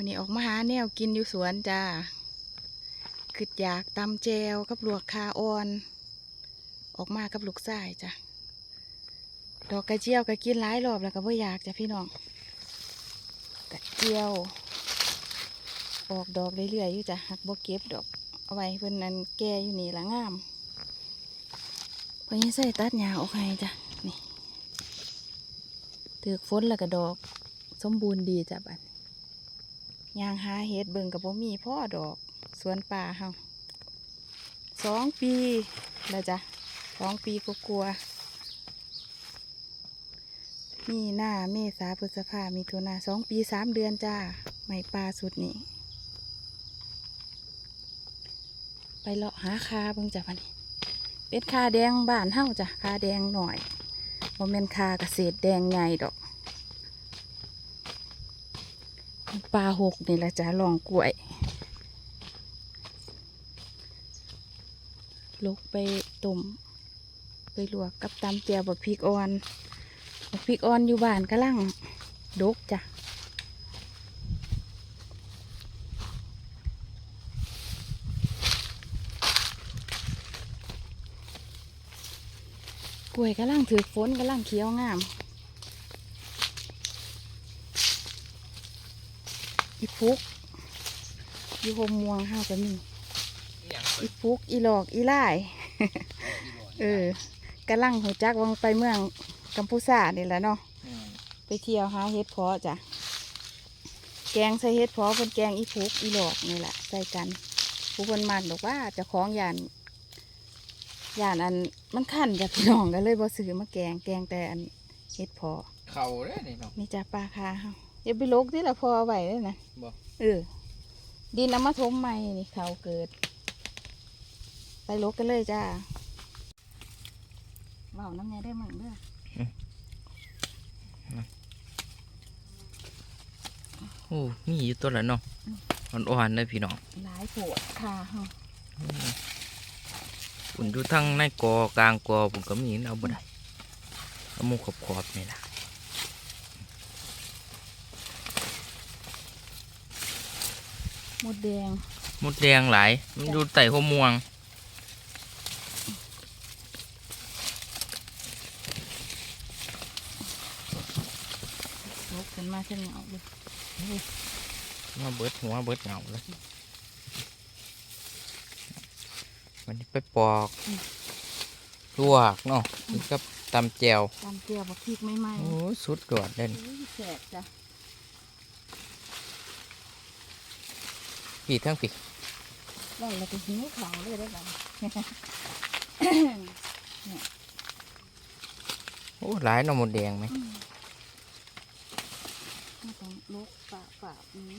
วันนี้ออกมาหาแนวกินอยู่สวนจ้าคืออยากตำแจวกับลวกคาออน ออกมากับลูกชายจ้ะดอกกระเจียวก็กินหลายรอบแล้วก็บ่อยากจ้ะพี่น้องกระเจียว ออกดอกเรื่อยๆอยู่จ้ะหักบ่เก็บดอกเอาไว้เพิ่นนั้นแก่อยู่นี่ละงามเพิ่นยังใส่ตัดหญ้าออกให้จ้ะนี่ถือฝนแล้วก็ดอก สมบูรณ์ดีจ้ะบัด ยางหาเฮ็ดเบิ่งกับบ่มีพ่อดอก สวนป่าเฮาสองปีแล้วจ้ะสองปีก็กลัวๆมีหน้าเมษาพฤษภามีถุนาสองปีสามเดือนจ้าไม่ปลาสุดนี่ไปเลาะหาคาเบิ่งจ้ะพันนี้เป็นคาแดงบ้านเฮาจ้ะคาแดงหน่อยบ่แม่นคาเกษตรแดงใหญ่ดอก ปลาหกนี่แหละจ้ะลองกล้วยลุกไปตุ่มไปลวกกับตำเจียวบะพริกอ่อนบะพริกอ่อนอยู่บ้านกำลังดกจ้ะกล้วยกำลังถือฝนกำลังเขียวงาม อีฟุกอีโฮมม่วงห้าวก็มีอีฟุกอีหลอกอีไล่เออกำลังหัวจักวังไปเมืองกัมพูชานี่แหละเนาะไปเที่ยวหาเฮ็ดเพาะจ้ะแกงใส่เฮ็ดเพาะเป็นแกงอีฟุกอีหลอกนี่แหละใส่กันผู้คนมากบอกว่าเจะคล้าของยานยานอันมันขั้นจ้ะพี่น้องก็เลยบ่ซื้อมาแกงแกงแต่อันเฮ็ดเพาะเข่าเด้อนี่เนาะนี่จ้ะปลาคาเฮา อย่าไปลกที่ละพอเอาไว้เลยนะบ่เออ ดินเอามาทมใหม่นี่เขาเกิด ไปลกกันเลยจ้าเบาน้ำยาได้เหมือนเด้อโอ้มีอยู่ตัวละเนาะอ่อนๆเลยพี่น้องหลายปวดคาเฮาอุ่นอยู่ทั้งในกอกลางกอผมก็มีเอาบ่ได้เอาหมูขอบๆนี่ล่ะ มดแดง มดแดงหลาย มันอยู่ใต้หัวม่วงลกขึ้นมาเช่นเงาเลยมาเบิดหัวเบิดเหงาเลยวันนี้ไปปอกลวกเนาะนี่กับตำแจวตามเกลียวบักพริกไม่ไหมโอ้สุดยอดเลยอุ้ยแสบจ้ะ ปีทั้งปีได้แล้วก็หิวเขาเลยได้บ้างโอ้หลายเนาะมดแดงไหมไม่ต้องลกปะปะนี้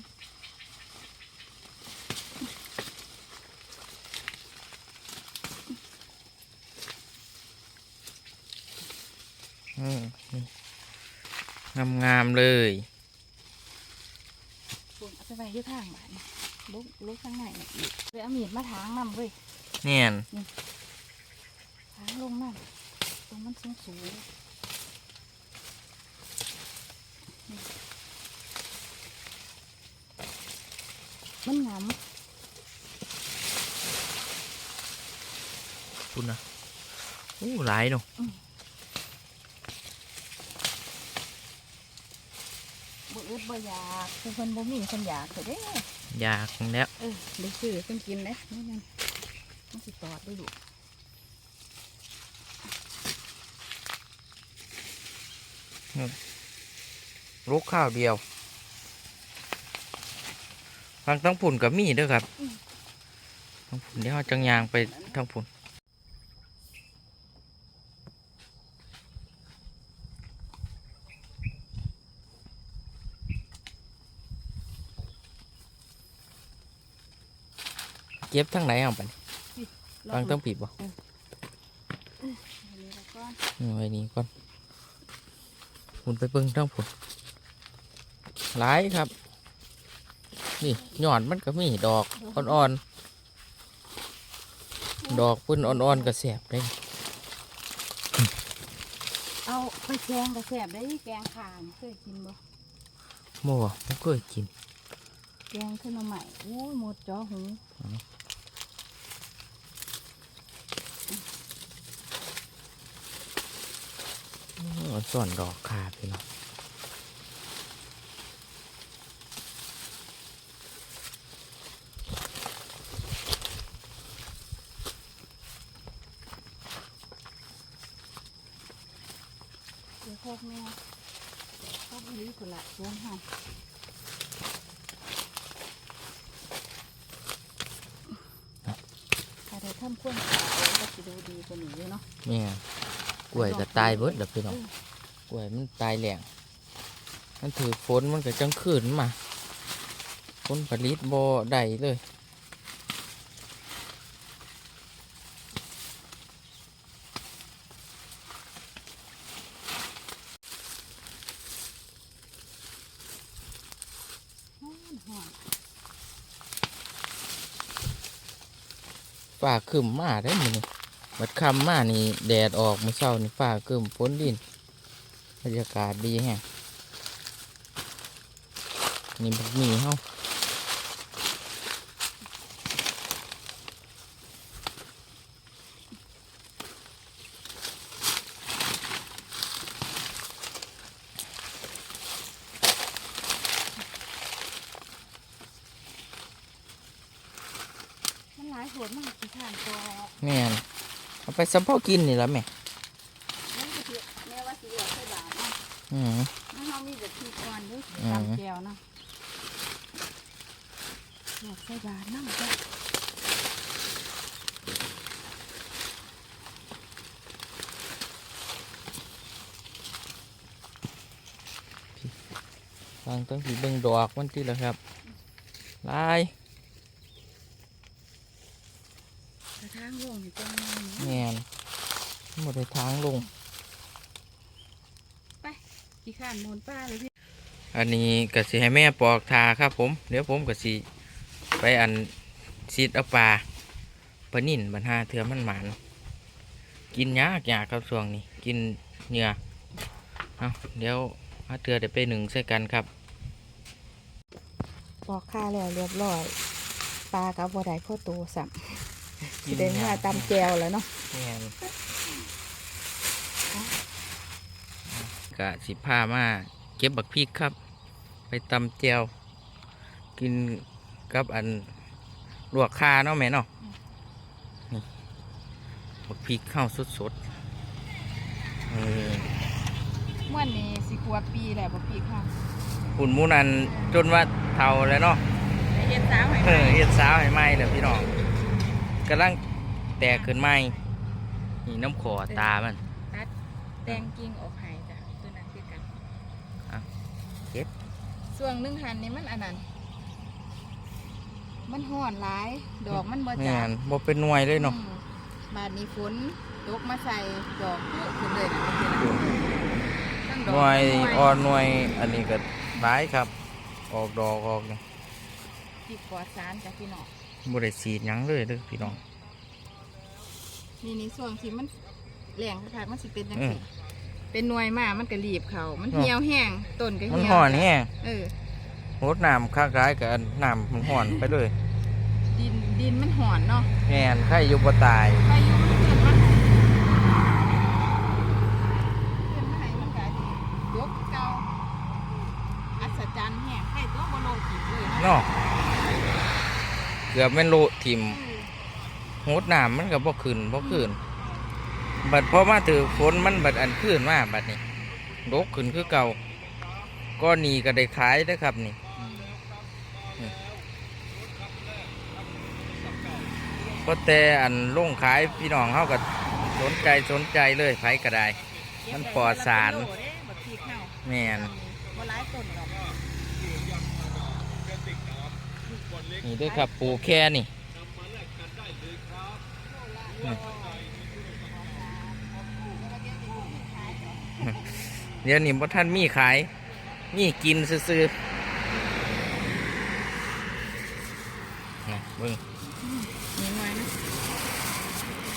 อืมงามๆเลยปนเอาไปไว้ที่ทางบ้าน ลกลกข้างในน่ะอีกเลยเอามีดมาถางนำเว้ยเนี่ยนทางลงนั่นตรงมันสูงสูงมันงามคุณนะโอ้หลายเนาะ บ่อึดบ่อยากคือเพิ่นบ่มีเพิ่นอยากเด้อเด้อยากแล้วเออได้ซื้อเพิ่นกินเด้นี่นั่นมันสิตอดได้ลูกลูกข้าวเดียวฟังทั้งผุ่นกับมีเด้วยครับทั้งผุ่นเดี๋ยวเราจังยางไปทั้งผุ่น เก็บทั้งไหนเอาไปฟังทั้งปีบบ่อันนี้แล้วก็เอาไว้นี่ก่อนผุ่นไปเบิ่งทั้งผุ่นหลายครับ นี่ยอดมันก็มีดอกอ่อนๆ ดอกปื้นอ่อนๆก็แสบได้เอาไปแกงก็แซ่บได้แกงข่างเคยกินบ่โม่บ่เคยกิน แกงขึ้นมาใหม่โอ้ยหมดจอหูอ่อนส่วนดอกขาพี่น้องเดี๋ยวพวกแม่พวกนี้คนละรวมห้าถ้าได้ทำข้นขาวก็จะดูดีกว่านี้อยู่เนาะแม่กล้วยก็ตายเบิดแล้วพี่น้องกล้วยมันตายแหลงมันถือฝนมันก็จังขืนมาผลผลิตบ่ได้เลย ฮ้อนฮ้อน ฝ่าครึมมาได้มือนี่บัดค่ำมานี่แดดออกมือเช้านี่ฝ่าครึมฝนดินบรรยากาศดีแฮะนี่บักหมีเฮา มันหลายโหดมากที่ทานตัวแม่นเอาไปสัมพอกินนี่ละแม่นี่ก็คือแม่ว่าสิเหลือใส่บาทเนาะอืม มันเรามีแบบทีก่อนเด้วยอืมตำแก้วเนาะเหลือใส่บาทน้ำจ้ะทางต้องสีเบิ่งดอกมันที่ละครับลาย กระ ทางลงนี่จังแม่นหมดในทางลงขี้ข้านมูลป้าเลยพี่อันนี้ก็สิให้แม่ปอกทาครับผม เดี๋ยวผมก็สิไปอันซีดเอาปลาปลานิ่นบรรหาเถื่อมันหมานกินยากยากครับช่วงนี้ กินเหงื่อเอาเดี๋ยวหาเถื่อเดี๋ยวไปหนึ่งใส่กันครับปอกข้าแล้วเรียบร้อยปลากับบัวไดพ่อโตสัม สิเดินมาตำแก้วแล้วเนาะแม่นกะสิผ้ามาเก็บบักพริกครับ ไปตำแจวกินกับอันลวกคาเนาะแม่เนาะนี่บักพริกข้าวสดๆเออม่วนนี่สิขวบปีแหละบ่ปีค่ะหุ่นหมูนันจนว่าเท่าแล้วเนาะไปเฮ็ดสาวให้เออเฮ็ดสาวให้ไหมเลยพี่น้อง กำลังแตกขึ้นไหมนี่น้ำขอตามันตัดแตงกิ่งออกให้จ้ะตัวนั้นคือกันอะเก็บ ส่วนหนึ่งหันนี่มันอันนั้น มันห่อนหลาย ดอกมันบ่แม่จัดนบ่เป็นหน่วยเลยเนาะ อืมบาดนี้ฝนตกมาใส่ดอกเยอะขึ้นเลยนะเมื่อกี้นะทั้งหดอกน่วยทั้งอ่อนหน่วยอันนี้ก็ร้ายครับ ออกดอกออกนี่ ติดปลอดสารจากพี่น้อง บ่ได้สีดหยังเลยเด้อพี่น้องนี่นี่ส่วนที่มันแหลงค่ะมันสิเป็นจังอืมซี่เป็นหน่วยมามันก็รีบเขามันอ๋อเหี่ยวแห้งต้นก็มันเหี่ยวห่อนแห้งเออโหดน้ำคักร้ายกับอันน้ำมันห่อนไปเลยดินดินมันห่อนเนาะแม่นใครอยู่บ่ตายพายุมันเกิดมาให้เกิดมาให้มันก็สิยกเก่าอัศจรรย์แห้งให้ตัวบ่โลกินเลยเนาะ เกือบแม่นโลทิมเออโหดน้ำมันก็บ่ขึ้นบ่ขึ้นบัดพอมาถือฝนมันบัดอันขึ้นมาบัดนี้ดกขึ้นคือเก่าก็นีก็ได้ขายเด้อครับนี่ก็แต่อันลงขายพี่น้องเขาก็สนใจสนใจเลยไผก็ได้ มันปลอดสารแม่นบ่หลายต้นดอก นี่เด้วยครับปลูกแค่นี่เดี๋ยวนี้พ่ท่านมีขาย มีกินซื้อๆนะเบิ่งนี่หน่อยนะ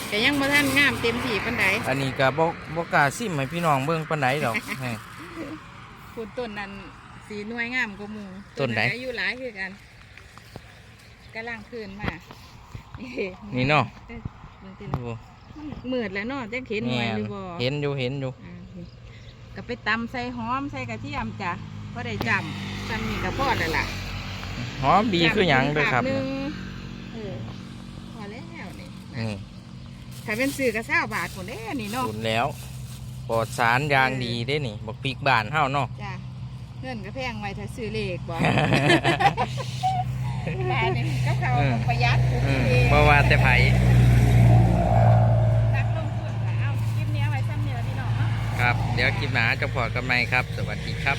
แต่ยังบ่ทันงามเต็มที่ปานใดอันนี้ก็บ่บ่กล้าซิมให้พี่น้องเบิ่งปานใดดอกแหมพูดต้นนั้นสีหน่วยงามกว่าหมู่ต้นใดอายุหลายคือกัน กำลังคืนมานี่เนาะเอ้ยเบิ่งติโอ้ล่ะมันมืดแล้วเนาะจะเห็นหน่วยหรือบ่เห็นอยู่เห็นอยู่อ่าก็ไปตำใส่หอมใส่กระเทียมจ้ะพอได้จำจำนี่ก็พอแล้วล่ะหอมบีคือหยังเด้วยครับจำหนึ่งเออพอแล้วนี่นี่ถ้าเป็นสื่อกระเซ้าบาทคนเด้นี่เนาะขุนแล้วปลอดสารยางดีได้นี่บอกปีกบ้านเฮาเนาะจ้ะเงินก็แพงไว้ถ้าซื้อเลขบ่ แต่นี่ก็เขาอืมประหยัดปลูกอืมเองบ่ว่าแต่ไผนักลงทุนค่ะเอาคลิปนี้เอาไว้ซ้ำเนี่ยพี่น้องเนาะ ครับ เดี๋ยวคลิปหน้าจะพอกันไหมครับ สวัสดีครับ